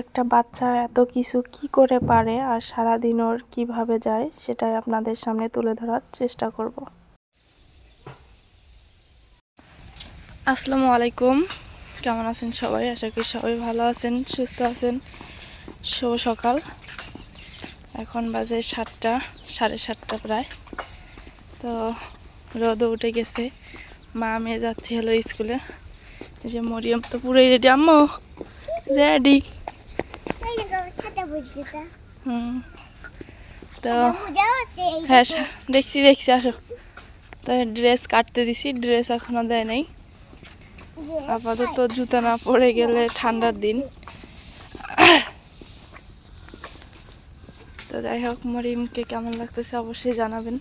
একটা বাচ্চা এত কিছু কি করে পারে আর সারাদিন ওর কীভাবে যায়, সেটাই আপনাদের সামনে তুলে ধরার চেষ্টা করব। আসসালামু আলাইকুম। কেমন আছেন সবাই? আশা করি সবাই ভালো আছেন, সুস্থ আছেন। শুভ সকাল। এখন বাজে সাতটা, সাড়ে সাতটা প্রায়। তো রোদও উঠে গেছে। মা, মেয়ে যাচ্ছে হলো স্কুলে। যে মরিয়ম তো পুরোই রেডি আম্মু রেডি হুম। তো হ্যাঁ দেখছি দেখছি আসো। তো ড্রেস কাটতে দিছি ড্রেস এখনও দেয় নাই। আপাতত জুতা না পরে গেলে ঠান্ডার দিন। তো যাই হোক মরিমকে কেমন লাগতেছে অবশ্যই জানাবেন।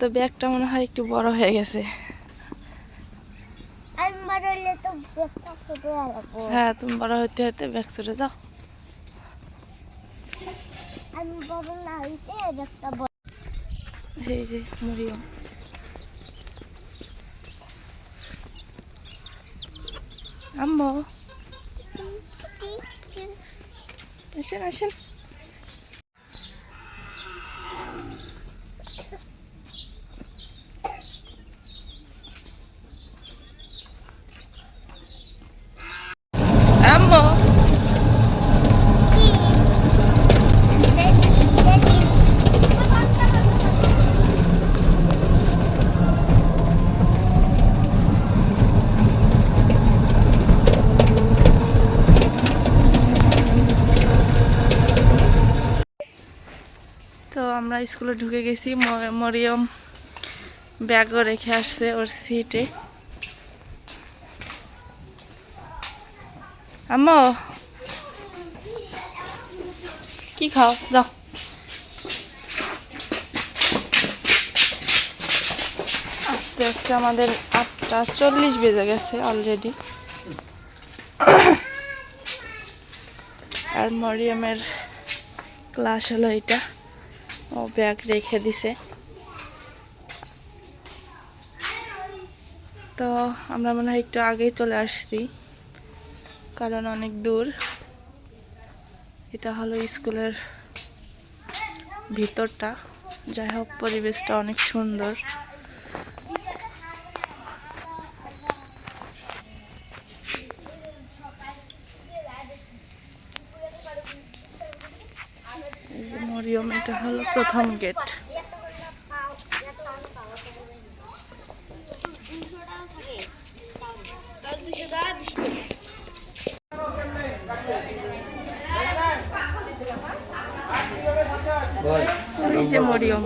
তো ব্যাগটা মনে হয় একটু বড় হয়ে গেছে। ছোট হ্যাঁ তুমি বড় হতে হতে ব্যাগ চলে যাও। আমি বড় না হইতে ব্যাগটা বড়। এই যে মরিয়ম। আম্মু। আসেন আসেন আম্মু তো আমরা স্কুলে ঢুকে গেছি মরিয়ম ব্যাগও রেখে আসছে ওর সিটে আম্মু, কি খাও? যাও আস্তে আস্তে আমাদের আটটা চল্লিশ বেজে গেছে অলরেডি আর মরিয়মের ক্লাস হলো এটা। ও ব্যাগ রেখে দিছে। তো আমরা মনে হয় একটু আগেই চলে আসছি, কারণ অনেক দূর। এটা হলো স্কুলের ভিতরটা। যাই হোক, পরিবেশটা অনেক সুন্দর। এই মরিয়ম এটা হলো প্রথম গেট যে মরিয়ম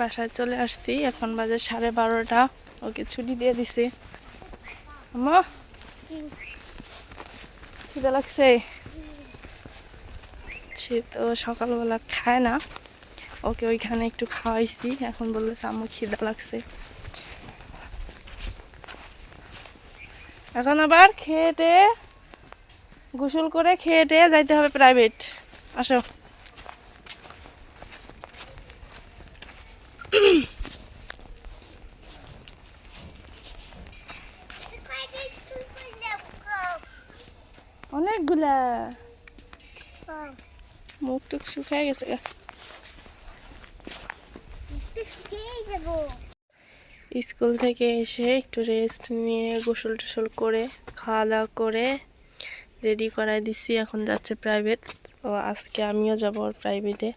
বাসায় চলে আসছি। এখন বাজে সাড়ে বারোটা। ওকে ছুটি দিয়ে দিছি। খিদে লাগছে? সে তো সকালবেলা খায় না। ওকে ওইখানে একটু খাওয়াইছি। এখন বলল, আম্মু, খিদা লাগছে। এখন আবার খেয়ে টেয়ে গোসল করে খেয়ে টেয়ে যাইতে হবে প্রাইভেট আসো। খুলা হ্যাঁ। মুখ টুক শুকায় গেছে স্কুল থেকে এসে একটু রেস্ট নিয়ে গোসল টোসল করে খাওয়া দাওয়া করে রেডি করাই দিছি এখন যাচ্ছে প্রাইভেট ও আজকে আমিও যাব প্রাইভেটে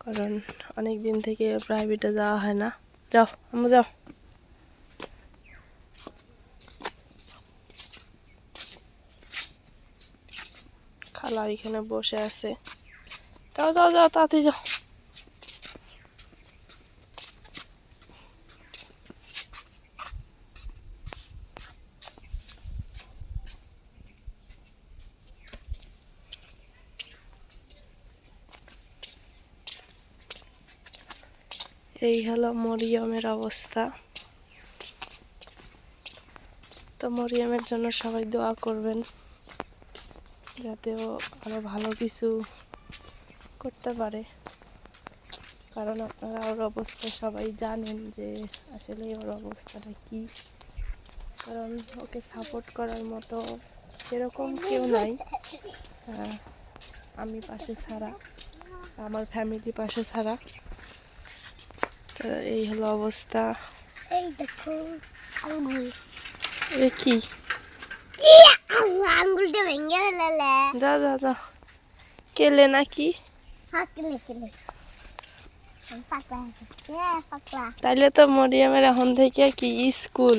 কারণ অনেক দিন থেকে প্রাইভেটে যাওয়া হয় না। যাও আমি যাও। খালা এখানে বসে আছে। যাও যাও যাও তাতে যাও। এই হলো মরিয়মের অবস্থা। তো মরিয়মের জন্য সবাই দোয়া করবেন। যাতে ও আরও ভালো কিছু করতে পারে। কারণ আপনারা ওর অবস্থা সবাই জানেন যে আসলে ওর অবস্থাটা কি। কারণ ওকে সাপোর্ট করার মতো সেরকম কেউ নাই। আমি পাশে ছাড়া আমার ফ্যামিলি পাশে ছাড়া। তো এই হলো অবস্থা। এই দেখো কি? আঙ্গুলটা ভেঙে ফেলালে দা দা দা। কেলে নাকি? হ্যাঁ কেলে এ পাকলা তাইলে তো মরিয়ামের এখন থেকে কি স্কুল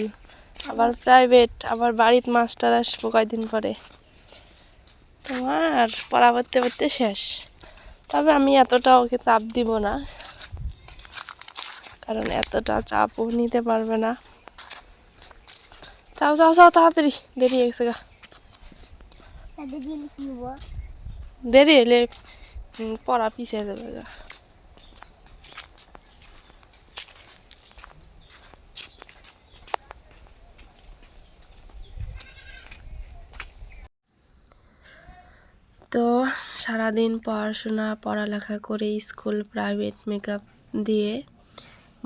আবার প্রাইভেট আবার বাড়িতে মাস্টার আসব কয়দিন পরে। তোমার পড়া পড়তে পড়তে শেষ। তবে আমি এতটা ওকে চাপ দিব না কারণ এতটা চাপও নিতে পারবে না। যাও যাও যাও তাড়াতাড়ি দেরি হয়ে গেছে গা। দেরি হলে পড়া পিছিয়ে যাবে তো সারাদিন পড়াশোনা, পড়ালেখা করে স্কুল প্রাইভেট মেকআপ দিয়ে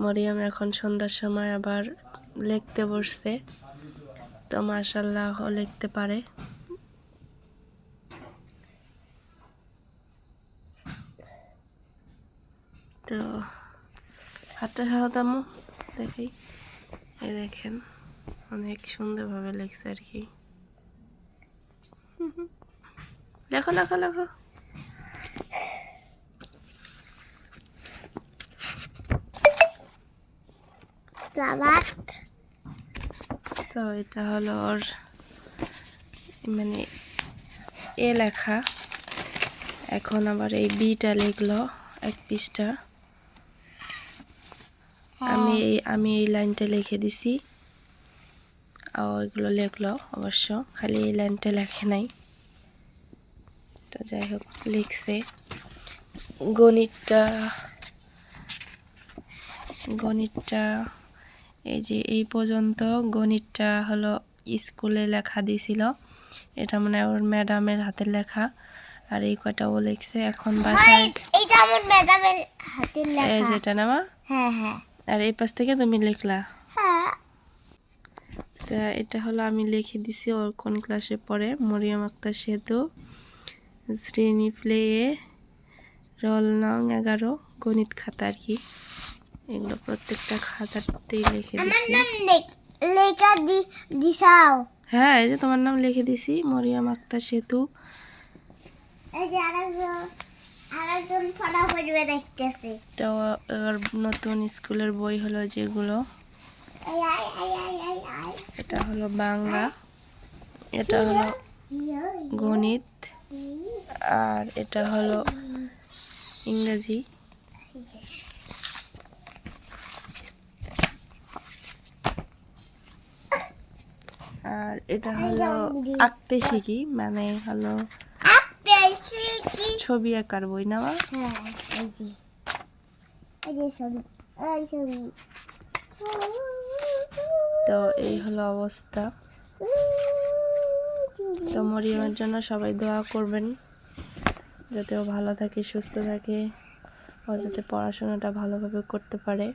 মরিয়ম এখন সন্ধ্যার সময় আবার লিখতে বসছে। তো মার্শাল্লাহ লিখতে পারে। তো হাতটা সারাতাম দেখি। এই দেখেন অনেক সুন্দরভাবে লেখছে আর কি। লেখো লেখো লেখো। তো এটা হলো ওর মানে এ লেখা। এখন আবার এই বিটা লিখলো এক পৃষ্ঠা। এই আমি এই লাইনটা লিখে দিছি। আর এগুলো লিখলো অবশ্য খালি এই লাইনটা লেখে নাই। তো যাই হোক লিখছে। গণিতটা গণিতটা এই যে এই পর্যন্ত গণিতটা হলো স্কুলে লেখা দিছিল। এটা মানে ওর ম্যাডামের হাতের লেখা। আর এই কয়টা ও লিখছে। এখন বাসায় এইটা আমার ম্যাডামের হাতের লেখা। যেটা নামা হ্যাঁ হ্যাঁ। আর এই পাশ থেকে তুমি লিখলা। হ্যাঁ। তা এটা হলো আমি লিখে দিছি ওর কোন ক্লাসে পড়ে? মরিয়ম আক্তার সেতু শ্রেণি প্লে রোল নং এগারো গণিত খাতা আর কি। এগুলো প্রত্যেকটা খাতাতেই লিখে দিছি। হ্যাঁ এই যে তোমার নাম লিখে দিছি মরিয়ম আক্তার সেতু। তো ওর নতুন স্কুলের বই হলো যেগুলো এটা হলো বাংলা এটা হলো গণিত আর এটা হলো ইংরেজি। আর এটা হলো আঁকতে শিখি মানে হলো ছবি আঁকার বই না মা? হ্যাঁ এই যে। এই যে ছবি এই ছবি। তো এই হলো অবস্থা। তো মরিয়মের জন্য সবাই দোয়া করবেন যাতে ও ভালো থাকে সুস্থ থাকে ও যাতে পড়াশোনাটা ভালোভাবে করতে পারে।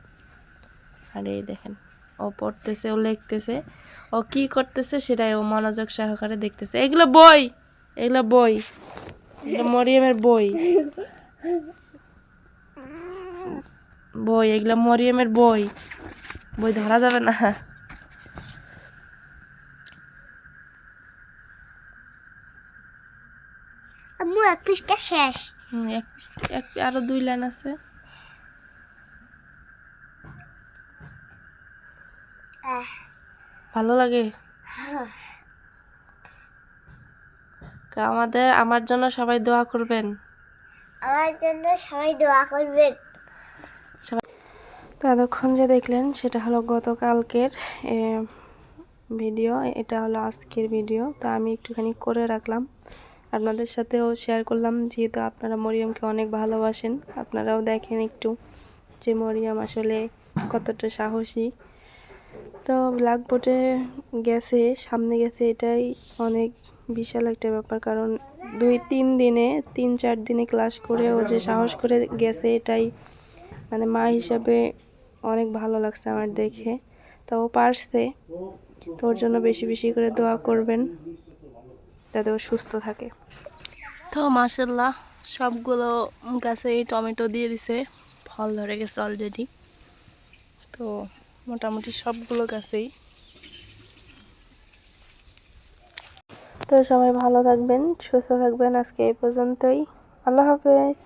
আর এই দেখেন ও পড়তেছে ও লিখতেছে ও কি করতেছে সেটাই ও মনোযোগ সহকারে দেখতেছে। এগুলো বই এগুলো বই। মরিয়মের বই। বই এগুলা মরিয়মের বই। বই ধরা যাবে না। আম্মু এক পৃষ্ঠা শেষ। হুম, এক পৃষ্ঠা- এক আরও দুই লাইন আছে। ভালো লাগে? তা আমাদের আমার জন্য সবাই দোয়া করবেন। আমার জন্য সবাই দোয়া করবেন। তো এতক্ষণ যে দেখলেন সেটা হলো গতকালকের ভিডিও এটা হলো আজকের ভিডিও। তো আমি একটুখানি করে রাখলাম। আপনাদের সাথেও শেয়ার করলাম যেহেতু আপনারা মরিয়মকে অনেক ভালোবাসেন। আপনারাও দেখেন একটু যে মরিয়ম আসলে কতটা সাহসী। তো ব্ল্যাকবোর্ডে গেছে, সামনে গেছে এটাই অনেক বিশাল একটা ব্যাপার। কারণ দুই, তিন দিনে, তিন, চার দিনে ক্লাস করে ও যে সাহস করে গেছে এটাই মানে মা হিসাবে অনেক ভালো লাগছে আমার দেখে। তো ও পারছে, তো ওর জন্য বেশি বেশি করে দোয়া করবেন যাতে ও সুস্থ থাকে। তো মার্শাল্লাহ সবগুলো গাছে টমেটো দিয়ে দিছে, ফল ধরে গেছে অলরেডি তো মোটামুটি সবগুলো গাছেই। তো সবাই ভালো থাকবেন সুস্থ থাকবেন আজকে এই পর্যন্তই। আল্লাহ হাফেজ।